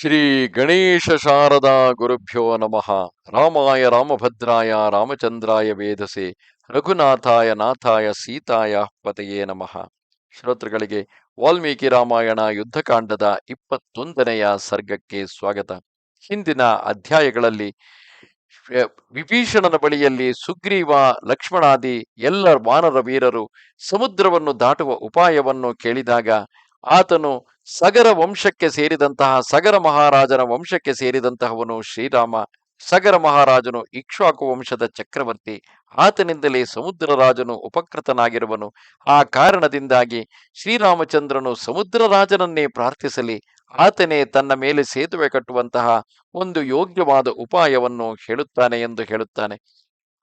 ಶ್ರೀ ಗಣೇಶ ಶಾರದಾ ಗುರುಭ್ಯೋ ನಮಃ. ರಾಮಾಯ ರಾಮಭದ್ರಾಯ ರಾಮಚಂದ್ರಾಯ ವೇದಸೆ ರಘುನಾಥಾಯ ನಾಥಾಯ ಸೀತಾಯ ಪತೆಯೇ ನಮಃ. ಶ್ರೋತೃಗಳಿಗೆ ವಾಲ್ಮೀಕಿ ರಾಮಾಯಣ ಯುದ್ಧಕಾಂಡದ ಇಪ್ಪತ್ತೊಂದನೆಯ ಸರ್ಗಕ್ಕೆ ಸ್ವಾಗತ. ಹಿಂದಿನ ಅಧ್ಯಾಯಗಳಲ್ಲಿ ವಿಭೀಷಣನ ಬಳಿಯಲ್ಲಿ ಸುಗ್ರೀವ, ಲಕ್ಷ್ಮಣಾದಿ ಎಲ್ಲ ವಾನರ ವೀರರು ಸಮುದ್ರವನ್ನು ದಾಟುವ ಉಪಾಯವನ್ನು ಕೇಳಿದಾಗ ಆತನು ಸಗರ ವಂಶಕ್ಕೆ ಸೇರಿದಂತಹ ಸಗರ ಮಹಾರಾಜನ ವಂಶಕ್ಕೆ ಸೇರಿದಂತಹವನು ಶ್ರೀರಾಮ. ಸಗರ ಮಹಾರಾಜನು ಇಕ್ಷ್ವಾಕು ವಂಶದ ಚಕ್ರವರ್ತಿ. ಆತನಿಂದಲೇ ಸಮುದ್ರ ರಾಜನು ಉಪಕೃತನಾಗಿರುವನು. ಆ ಕಾರಣದಿಂದಾಗಿ ಶ್ರೀರಾಮಚಂದ್ರನು ಸಮುದ್ರ ರಾಜನನ್ನೇ ಪ್ರಾರ್ಥಿಸಲಿ. ಆತನೇ ತನ್ನ ಮೇಲೆ ಸೇತುವೆ ಕಟ್ಟುವಂತಹ ಒಂದು ಯೋಗ್ಯವಾದ ಉಪಾಯವನ್ನು ಹೇಳುತ್ತಾನೆ ಎಂದು ಹೇಳುತ್ತಾನೆ.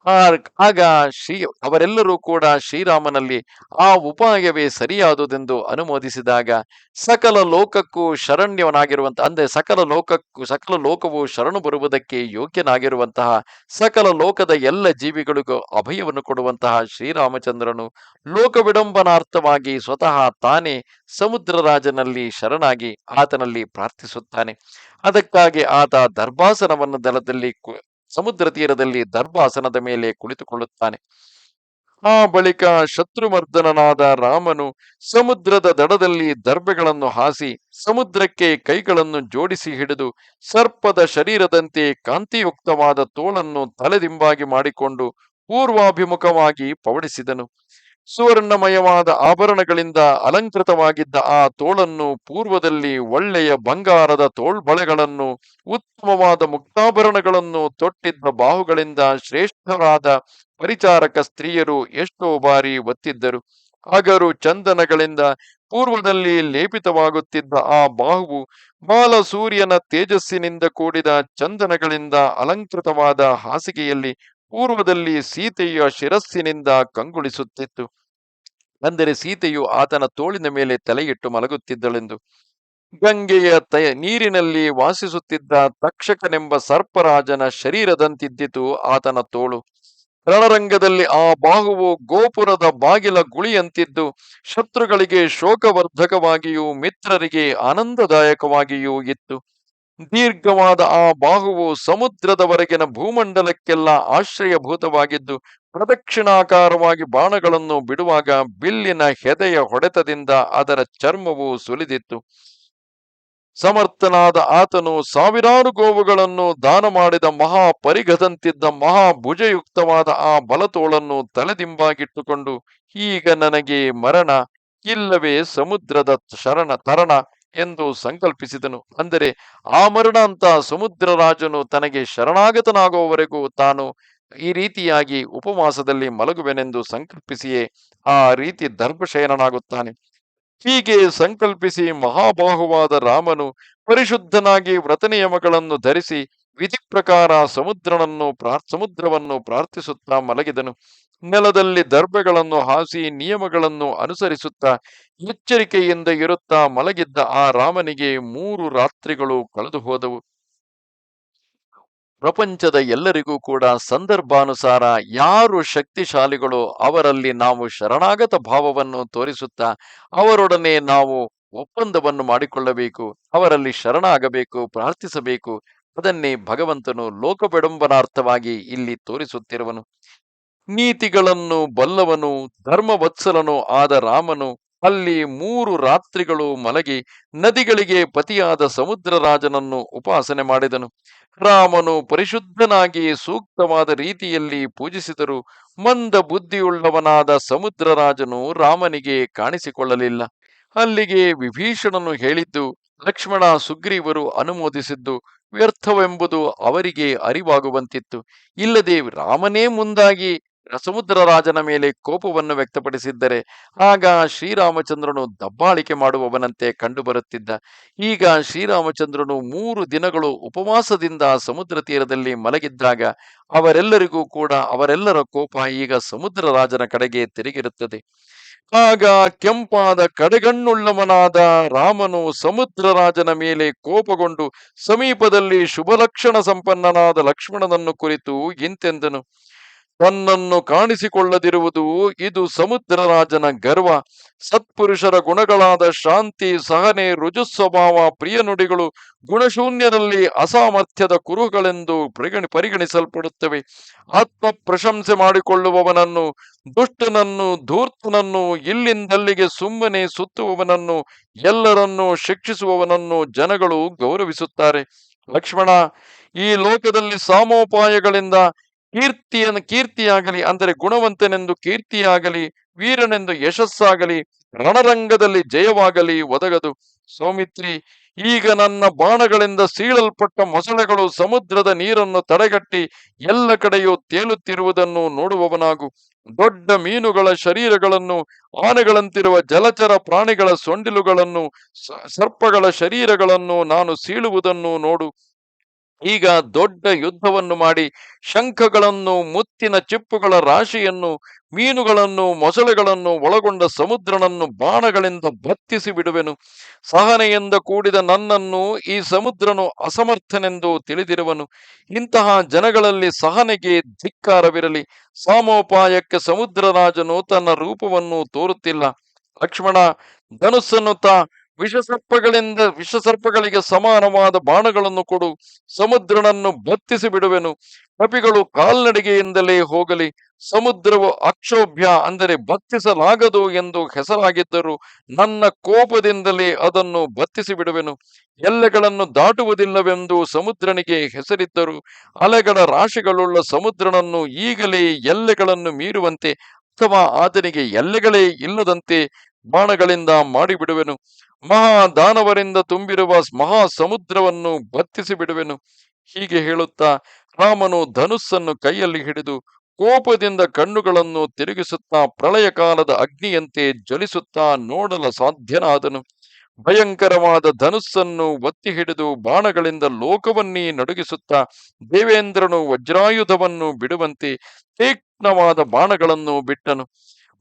ಆಗ ಶ್ರೀ, ಅವರೆಲ್ಲರೂ ಕೂಡ ಶ್ರೀರಾಮನಲ್ಲಿ ಆ ಉಪಾಯವೇ ಸರಿಯಾದುದೆಂದು ಅನುಮೋದಿಸಿದಾಗ ಸಕಲ ಲೋಕಕ್ಕೂ ಶರಣ್ಯವನಾಗಿರುವಂತಹ ಅಂದರೆ ಸಕಲ ಲೋಕಕ್ಕೂ, ಸಕಲ ಲೋಕವು ಶರಣು ಬರುವುದಕ್ಕೆ ಯೋಗ್ಯನಾಗಿರುವಂತಹ, ಸಕಲ ಲೋಕದ ಎಲ್ಲ ಜೀವಿಗಳಿಗೂ ಅಭಯವನ್ನು ಕೊಡುವಂತಹ ಶ್ರೀರಾಮಚಂದ್ರನು ಲೋಕ ವಿಡಂಬನಾರ್ಥವಾಗಿ ಸ್ವತಃ ತಾನೇ ಸಮುದ್ರರಾಜನಲ್ಲಿ ಶರಣಾಗಿ ಆತನಲ್ಲಿ ಪ್ರಾರ್ಥಿಸುತ್ತಾನೆ. ಅದಕ್ಕಾಗಿ ಆತ ದರ್ಭಾಸನವನ್ನು ದಲದಲ್ಲಿ ಸಮುದ್ರ ತೀರದಲ್ಲಿ ದರ್ಭಾಸನದ ಮೇಲೆ ಕುಳಿತುಕೊಳ್ಳುತ್ತಾನೆ. ಆ ಬಳಿಕ ಶತ್ರುಮರ್ದನನಾದ ರಾಮನು ಸಮುದ್ರದ ದಡದಲ್ಲಿ ದರ್ಬೆಗಳನ್ನು ಹಾಸಿ ಸಮುದ್ರಕ್ಕೆ ಕೈಗಳನ್ನು ಜೋಡಿಸಿ ಹಿಡಿದು ಸರ್ಪದ ಶರೀರದಂತೆ ಕಾಂತಿಯುಕ್ತವಾದ ತೋಳನ್ನು ತಲೆದಿಂಬಾಗಿ ಮಾಡಿಕೊಂಡು ಪೂರ್ವಾಭಿಮುಖವಾಗಿ ಪವಡಿಸಿದನು. ಸುವರ್ಣಮಯವಾದ ಆಭರಣಗಳಿಂದ ಅಲಂಕೃತವಾಗಿದ್ದ ಆ ತೋಳನ್ನು ಪೂರ್ವದಲ್ಲಿ ಒಳ್ಳೆಯ ಬಂಗಾರದ ತೋಳ್ಬಳೆಗಳನ್ನು ಉತ್ತಮವಾದ ಮುಕ್ತಾಭರಣಗಳನ್ನು ತೊಟ್ಟಿದ್ದ ಬಾಹುಗಳಿಂದ ಶ್ರೇಷ್ಠರಾದ ಪರಿಚಾರಕ ಸ್ತ್ರೀಯರು ಎಷ್ಟೋ ಬಾರಿ ಒತ್ತಿದ್ದರು. ಹಾಗರು ಚಂದನಗಳಿಂದ ಪೂರ್ವದಲ್ಲಿ ಲೇಪಿತವಾಗುತ್ತಿದ್ದ ಆ ಬಾಹುವು ಬಾಲ ಸೂರ್ಯನ ತೇಜಸ್ಸಿನಿಂದ ಕೂಡಿದ ಚಂದನಗಳಿಂದ ಅಲಂಕೃತವಾದ ಹಾಸಿಗೆಯಲ್ಲಿ ಪೂರ್ವದಲ್ಲಿ ಸೀತೆಯ ಶಿರಸ್ಸಿನಿಂದ ಕಂಗೊಳಿಸುತ್ತಿತ್ತು. ಅಂದರೆ ಸೀತೆಯು ಆತನ ತೋಳಿನ ಮೇಲೆ ತಲೆಯಿಟ್ಟು ಮಲಗುತ್ತಿದ್ದಳೆಂದು. ಗಂಗೆಯ ನೀರಿನಲ್ಲಿ ವಾಸಿಸುತ್ತಿದ್ದ ತಕ್ಷಕನೆಂಬ ಸರ್ಪರಾಜನ ಶರೀರದಂತಿದ್ದಿತು ಆತನ ತೋಳು. ರಣರಂಗದಲ್ಲಿ ಆ ಬಾಹುವು ಗೋಪುರದ ಬಾಗಿಲ ಗುಳಿಯಂತಿದ್ದು, ಶತ್ರುಗಳಿಗೆ ಶೋಕವರ್ಧಕವಾಗಿಯೂ ಮಿತ್ರರಿಗೆ ಆನಂದದಾಯಕವಾಗಿಯೂ ಇತ್ತು. ದೀರ್ಘವಾದ ಆ ಬಾಹುವು ಸಮುದ್ರದವರೆಗಿನ ಭೂಮಂಡಲಕ್ಕೆಲ್ಲ ಆಶ್ರಯಭೂತವಾಗಿದ್ದು, ಪ್ರದಕ್ಷಿಣಾಕಾರವಾಗಿ ಬಾಣಗಳನ್ನು ಬಿಡುವಾಗ ಬಿಲ್ಲಿನ ಹೆದೆಯ ಹೊಡೆತದಿಂದ ಅದರ ಚರ್ಮವು ಸುಲಿದಿತ್ತು. ಸಮರ್ಥನಾದ ಆತನು ಸಾವಿರಾರು ಗೋವುಗಳನ್ನು ದಾನ ಮಾಡಿದ ಮಹಾ ಪರಿಗದಂತಿದ್ದ ಮಹಾ ಭುಜಯುಕ್ತವಾದ ಆ ಬಲತೋಳನ್ನು ತಲೆದಿಂಬಾಗಿಟ್ಟುಕೊಂಡು, ಈಗ ನನಗೆ ಮರಣ, ಇಲ್ಲವೇ ಸಮುದ್ರದ ಶರಣ, ತರಣ ಎಂದು ಸಂಕಲ್ಪಿಸಿದನು. ಅಂದರೆ ಆ ಮರಣ ಅಂತ ಸಮುದ್ರ ರಾಜನು ತನಗೆ ಶರಣಾಗತನಾಗುವವರೆಗೂ ತಾನು ಈ ರೀತಿಯಾಗಿ ಉಪವಾಸದಲ್ಲಿ ಮಲಗುವೆನೆಂದು ಸಂಕಲ್ಪಿಸಿಯೇ ಆ ರೀತಿ ದರ್ಭಶಯನನಾಗುತ್ತಾನೆ ಹೀಗೆ ಸಂಕಲ್ಪಿಸಿ ಮಹಾಬಾಹುವಾದ ರಾಮನು ಪರಿಶುದ್ಧನಾಗಿ ವ್ರತ ನಿಯಮಗಳನ್ನು ಧರಿಸಿ ವಿಧಿ ಪ್ರಕಾರ ಸಮುದ್ರನನ್ನು ಪ್ರಾರ್, ಸಮುದ್ರವನ್ನು ಪ್ರಾರ್ಥಿಸುತ್ತಾ ಮಲಗಿದನು. ನೆಲದಲ್ಲಿ ದರ್ಬೆಗಳನ್ನು ಹಾಸಿ ನಿಯಮಗಳನ್ನು ಅನುಸರಿಸುತ್ತಾ ಎಚ್ಚರಿಕೆಯಿಂದ ಇರುತ್ತಾ ಮಲಗಿದ್ದ ಆ ರಾಮನಿಗೆ ಮೂರು ರಾತ್ರಿಗಳು ಕಳೆದು ಹೋದವು. ಪ್ರಪಂಚದ ಎಲ್ಲರಿಗೂ ಕೂಡ ಸಂದರ್ಭಾನುಸಾರ ಯಾರು ಶಕ್ತಿಶಾಲಿಗಳು ಅವರಲ್ಲಿ ನಾವು ಶರಣಾಗತ ಭಾವವನ್ನು ತೋರಿಸುತ್ತಾ ಅವರೊಡನೆ ನಾವು ಒಪ್ಪಂದವನ್ನು ಮಾಡಿಕೊಳ್ಳಬೇಕು, ಅವರಲ್ಲಿ ಶರಣಾಗಬೇಕು, ಪ್ರಾರ್ಥಿಸಬೇಕು ಅದನ್ನೇ ಭಗವಂತನು ಲೋಕಬೆಡಂಬನಾರ್ಥವಾಗಿ ಇಲ್ಲಿ ತೋರಿಸುತ್ತಿರುವನು. ನೀತಿಗಳನ್ನು ಬಲ್ಲವನು, ಧರ್ಮವತ್ಸಲನು ಆದ ರಾಮನು, ಅಲ್ಲಿ ಮೂರು ರಾತ್ರಿಗಳು ಮಲಗಿ ನದಿಗಳಿಗೆ ಪತಿಯಾದ ಸಮುದ್ರ ರಾಜನನ್ನು ಉಪಾಸನೆ ಮಾಡಿದನು. ರಾಮನು ಪರಿಶುದ್ಧನಾಗಿ ಸೂಕ್ತವಾದ ರೀತಿಯಲ್ಲಿ ಪೂಜಿಸಿದರು ಮಂದ ಬುದ್ಧಿಯುಳ್ಳವನಾದ ಸಮುದ್ರ ರಾಜನು ರಾಮನಿಗೆ ಕಾಣಿಸಿಕೊಳ್ಳಲಿಲ್ಲ. ಅಲ್ಲಿಗೆ ವಿಭೀಷಣನು ಹೇಳಿದ್ದು, ಲಕ್ಷ್ಮಣ ಸುಗ್ರೀವರು ಅನುಮೋದಿಸಿದ್ದು ವ್ಯರ್ಥವೆಂಬುದು ಅವರಿಗೆ ಅರಿವಾಗುವಂತಿತ್ತು. ಇಲ್ಲದೆ ರಾಮನೇ ಮುಂದಾಗಿ ಸಮುದ್ರ ರಾಜನ ಮೇಲೆ ಕೋಪವನ್ನು ವ್ಯಕ್ತಪಡಿಸಿದ್ದರೆ ಆಗ ಶ್ರೀರಾಮಚಂದ್ರನು ದಬ್ಬಾಳಿಕೆ ಮಾಡುವವನಂತೆ ಕಂಡುಬರುತ್ತಿದ್ದ. ಈಗ ಶ್ರೀರಾಮಚಂದ್ರನು ಮೂರು ದಿನಗಳು ಉಪವಾಸದಿಂದ ಸಮುದ್ರ ತೀರದಲ್ಲಿ ಮಲಗಿದ್ದಾಗ ಅವರೆಲ್ಲರಿಗೂ ಕೂಡ ಅವರೆಲ್ಲರ ಕೋಪ ಈಗ ಸಮುದ್ರ ರಾಜನ ಕಡೆಗೆ ತಿರುಗಿರುತ್ತದೆ. ಆಗ ಕೆಂಪಾದ ಕಡೆಗಣ್ಣುಳ್ಳವನಾದ ರಾಮನು ಸಮುದ್ರ ರಾಜನ ಮೇಲೆ ಕೋಪಗೊಂಡು ಸಮೀಪದಲ್ಲಿ ಶುಭಲಕ್ಷಣ ಸಂಪನ್ನನಾದ ಲಕ್ಷ್ಮಣನನ್ನು ಕುರಿತು ಇಂತೆಂದನು. ತನ್ನನ್ನು ಕಾಣಿಸಿಕೊಳ್ಳದಿರುವುದು ಇದು ಸಮುದ್ರ ರಾಜನ ಗರ್ವ. ಸತ್ಪುರುಷರ ಗುಣಗಳಾದ ಶಾಂತಿ, ಸಹನೆ, ರುಜುಸ್ವಭಾವ ಪ್ರಿಯನುಡಿಗಳು ಪ್ರಿಯ ನುಡಿಗಳು ಗುಣಶೂನ್ಯರಲ್ಲಿ ಅಸಾಮರ್ಥ್ಯದ ಕುರುಹುಗಳೆಂದು ಪರಿಗಣಿ, ಪರಿಗಣಿಸಲ್ಪಡುತ್ತವೆ. ಆತ್ಮ ಪ್ರಶಂಸೆ ಮಾಡಿಕೊಳ್ಳುವವನನ್ನು, ದುಷ್ಟನನ್ನು, ಧೂರ್ತನನ್ನು, ಇಲ್ಲಿಂದಲ್ಲಿಗೆ ಸುಮ್ಮನೆ ಸುತ್ತುವವನನ್ನು, ಎಲ್ಲರನ್ನೂ ಶಿಕ್ಷಿಸುವವನನ್ನು ಜನಗಳು ಗೌರವಿಸುತ್ತಾರೆ. ಲಕ್ಷ್ಮಣ, ಈ ಲೋಕದಲ್ಲಿ ಸಾಮೋಪಾಯಗಳಿಂದ ಕೀರ್ತಿಯನ್ನು ಕೀರ್ತಿಯಾಗಲಿ, ಅಂದರೆ ಗುಣವಂತನೆಂದು ಕೀರ್ತಿಯಾಗಲಿ, ವೀರನೆಂದು ಯಶಸ್ಸಾಗಲಿ, ರಣರಂಗದಲ್ಲಿ ಜಯವಾಗಲಿ ಒದಗದು. ಸೌಮಿತ್ರಿ, ಈಗ ನನ್ನ ಬಾಣಗಳಿಂದ ಸೀಳಲ್ಪಟ್ಟ ಮೊಸಳೆಗಳು ಸಮುದ್ರದ ನೀರನ್ನು ತಡೆಗಟ್ಟಿ ಎಲ್ಲ ಕಡೆಯೂ ತೇಲುತ್ತಿರುವುದನ್ನು ನೋಡುವವನಾಗು. ದೊಡ್ಡ ಮೀನುಗಳ ಶರೀರಗಳನ್ನು, ಆನೆಗಳಂತಿರುವ ಜಲಚರ ಪ್ರಾಣಿಗಳ ಸೊಂಡಿಲುಗಳನ್ನು ಸರ್ಪಗಳ ಶರೀರಗಳನ್ನು ನಾನು ಸೀಳುವುದನ್ನು ನೋಡು. ಈಗ ದೊಡ್ಡ ಯುದ್ಧವನ್ನು ಮಾಡಿ ಶಂಖಗಳನ್ನು, ಮುತ್ತಿನ ಚಿಪ್ಪುಗಳ ರಾಶಿಯನ್ನು, ಮೀನುಗಳನ್ನು, ಮೊಸಳೆಗಳನ್ನು, ಒಳಗೊಂಡ ಸಮುದ್ರನನ್ನು ಬಾಣಗಳಿಂದ ಭತ್ತಿಸಿ ಬಿಡುವೆನು. ಸಹನೆಯಿಂದ ಕೂಡಿದ ನನ್ನನ್ನು ಈ ಸಮುದ್ರನು ಅಸಮರ್ಥನೆಂದು ತಿಳಿದಿರುವನು. ಇಂತಹ ಜನಗಳಲ್ಲಿ ಸಹನೆಗೆ ಧಿಕ್ಕಾರವಿರಲಿ. ಸಾಮೋಪಾಯಕ್ಕೆ ಸಮುದ್ರರಾಜನು ತನ್ನ ರೂಪವನ್ನು ತೋರುತ್ತಿಲ್ಲ. ಲಕ್ಷ್ಮಣ, ಧನುಸ್ಸನ್ನು ತಾ ವಿಷಸರ್ಪಗಳಿಂದ ವಿಷಸರ್ಪಗಳಿಗೆ ಸಮಾನವಾದ ಬಾಣಗಳನ್ನು ಕೊಡು, ಸಮುದ್ರನನ್ನು ಬತ್ತಿಸಿ ಬಿಡುವೆನು. ಕಪಿಗಳು ಕಾಲ್ನಡಿಗೆಯಿಂದಲೇ ಹೋಗಲಿ, ಸಮುದ್ರವು ಅಕ್ಷೋಭ್ಯ ಅಂದರೆ ಬತ್ತಿಸಲಾಗದು ಎಂದು ಹೆಸರಾಗಿದ್ದರು ನನ್ನ ಕೋಪದಿಂದಲೇ ಅದನ್ನು ಬತ್ತಿಸಿ ಬಿಡುವೆನು. ಎಲ್ಲೆಗಳನ್ನು ದಾಟುವುದಿಲ್ಲವೆಂದು ಸಮುದ್ರನಿಗೆ ಹೆಸರಿದ್ದರು. ಅಲೆಗಳ ರಾಶಿಗಳುಳ್ಳ ಸಮುದ್ರನನ್ನು ಈಗಲೇ ಎಲ್ಲೆಗಳನ್ನು ಮೀರುವಂತೆ ಅಥವಾ ಆತನಿಗೆ ಎಲ್ಲೆಗಳೇ ಇಲ್ಲದಂತೆ ಬಾಣಗಳಿಂದ ಮಾಡಿಬಿಡುವೆನು. ಮಹಾ ದಾನವರಿಂದ ತುಂಬಿರುವ ಮಹಾ ಸಮುದ್ರವನ್ನು ಬತ್ತಿಸಿ ಬಿಡುವೆನು ಹೀಗೆ ಹೇಳುತ್ತಾ ರಾಮನು ಧನುಸ್ಸನ್ನು ಕೈಯಲ್ಲಿ ಹಿಡಿದು ಕೋಪದಿಂದ ಕಣ್ಣುಗಳನ್ನು ತಿರುಗಿಸುತ್ತಾ ಪ್ರಳಯ ಕಾಲದ ಅಗ್ನಿಯಂತೆ ಜ್ವಲಿಸುತ್ತಾ ನೋಡಲು ಸಾಧ್ಯನಾದನು. ಭಯಂಕರವಾದ ಧನುಸ್ಸನ್ನು ಒತ್ತಿ ಹಿಡಿದು ಬಾಣಗಳಿಂದ ಲೋಕವನ್ನೇ ನಡುಗಿಸುತ್ತಾ ದೇವೇಂದ್ರನು ವಜ್ರಾಯುಧವನ್ನು ಬಿಡುವಂತೆ ತೀಕ್ಷ್ಣವಾದ ಬಾಣಗಳನ್ನು ಬಿಟ್ಟನು.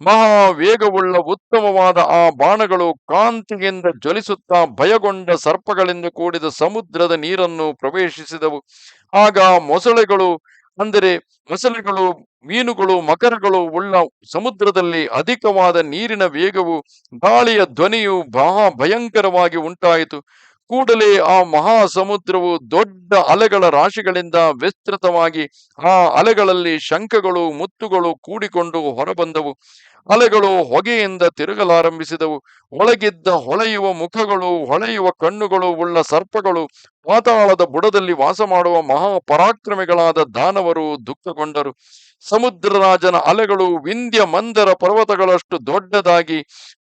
ಮಹಾ ವೇಗವುಳ್ಳ ಉತ್ತಮವಾದ ಆ ಬಾಣಗಳು ಕಾಂತಿಯಿಂದ ಜ್ವಲಿಸುತ್ತಾ ಭಯಗೊಂಡ ಸರ್ಪಗಳಿಂದ ಕೂಡಿದ ಸಮುದ್ರದ ನೀರನ್ನು ಪ್ರವೇಶಿಸಿದವು. ಆಗ ಮೊಸಳೆಗಳು, ಅಂದರೆ ಮೊಸಳೆಗಳು, ಮೀನುಗಳು, ಮಕರಗಳು ಉಳ್ಳ ಸಮುದ್ರದಲ್ಲಿ ಅಧಿಕವಾದ ನೀರಿನ ವೇಗವು ಗಾಳಿಯ ಧ್ವನಿಯು ಬಹಾ ಭಯಂಕರವಾಗಿ ಉಂಟಾಯಿತು. ಕೂಡಲೇ ಆ ಮಹಾ ಸಮುದ್ರವು ದೊಡ್ಡ ಅಲೆಗಳ ರಾಶಿಗಳಿಂದ ವಿಸ್ತೃತವಾಗಿ ಆ ಅಲೆಗಳಲ್ಲಿ ಶಂಖಗಳು, ಮುತ್ತುಗಳು ಕೂಡಿಕೊಂಡು ಹೊರಬಂದವು. ಅಲೆಗಳು ಹೊಗೆಯಿಂದ ತಿರುಗಲಾರಂಭಿಸಿದವು. ಒಳಗಿದ್ದ ಹೊಳೆಯುವ ಮುಖಗಳು, ಹೊಳೆಯುವ ಕಣ್ಣುಗಳು, ಉಳ್ಳ ಸರ್ಪಗಳು, ಪಾತಾಳದ ಬುಡದಲ್ಲಿ ವಾಸ ಮಾಡುವ ಮಹಾ ಪರಾಕ್ರಮಿಗಳಾದ ದಾನವರು ದುಃಖಗೊಂಡರು. ಸಮುದ್ರರಾಜನ ಅಲೆಗಳು ವಿಂಧ್ಯ ಮಂದರ ಪರ್ವತಗಳಷ್ಟು ದೊಡ್ಡದಾಗಿ,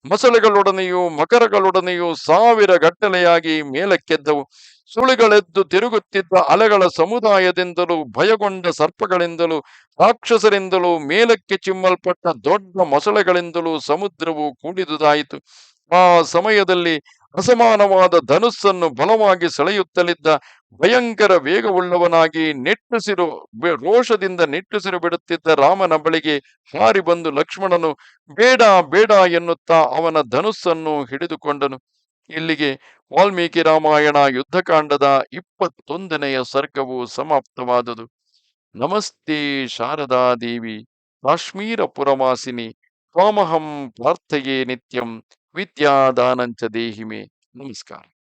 ಮೊಸಳೆಗಳೊಡನೆಯೂ ಮಕರಗಳೊಡನೆಯೂ ಸಾವಿರ ಗಟ್ಟಲೆಯಾಗಿ ಮೇಲಕ್ಕೆದ್ದವು. ಸುಳಿಗಳೆದ್ದು ತಿರುಗುತ್ತಿದ್ದ ಅಲೆಗಳ ಸಮುದಾಯದಿಂದಲೂ, ಭಯಗೊಂಡ ಸರ್ಪಗಳಿಂದಲೂ, ರಾಕ್ಷಸರಿಂದಲೂ ಮೇಲಕ್ಕೆ ಚಿಮ್ಮಲ್ಪಟ್ಟ ದೊಡ್ಡ ಮೊಸಳೆಗಳಿಂದಲೂ ಸಮುದ್ರವು ಕೂಡಿದುದಾಯಿತು. ಆ ಸಮಯದಲ್ಲಿ ಅಸಮಾನವಾದ ಧನುಸ್ಸನ್ನು ಬಲವಾಗಿ ಸೆಳೆಯುತ್ತಲಿದ್ದ ಭಯಂಕರ ವೇಗವುಳ್ಳವನಾಗಿ ನಿಟ್ಟುಸಿರು ರೋಷದಿಂದ ನಿಟ್ಟುಸಿರು ಬಿಡುತ್ತಿದ್ದ ರಾಮನ ಬಳಿಗೆ ಹಾರಿ ಬಂದು ಲಕ್ಷ್ಮಣನು, ಬೇಡ ಬೇಡ, ಎನ್ನುತ್ತಾ ಅವನ ಧನುಸ್ಸನ್ನು ಹಿಡಿದುಕೊಂಡನು. ಇಲ್ಲಿಗೆ ವಾಲ್ಮೀಕಿ ರಾಮಾಯಣ ಯುದ್ಧಕಾಂಡದ ಇಪ್ಪತ್ತೊಂದನೆಯ ಸರ್ಗವು ಸಮಾಪ್ತವಾದುದು. ನಮಸ್ತೆ ಶಾರದಾ ದೇವಿ ಕಾಶ್ಮೀರ ಪುರಮಾಸಿನಿ ತ್ವಾಮಹಂ ಪ್ರಾರ್ಥಯೇ ನಿತ್ಯಂ, ವಿದ್ಯಾದಾನಂಚ ದೇಹಿಮೆ. ನಮಸ್ಕಾರ.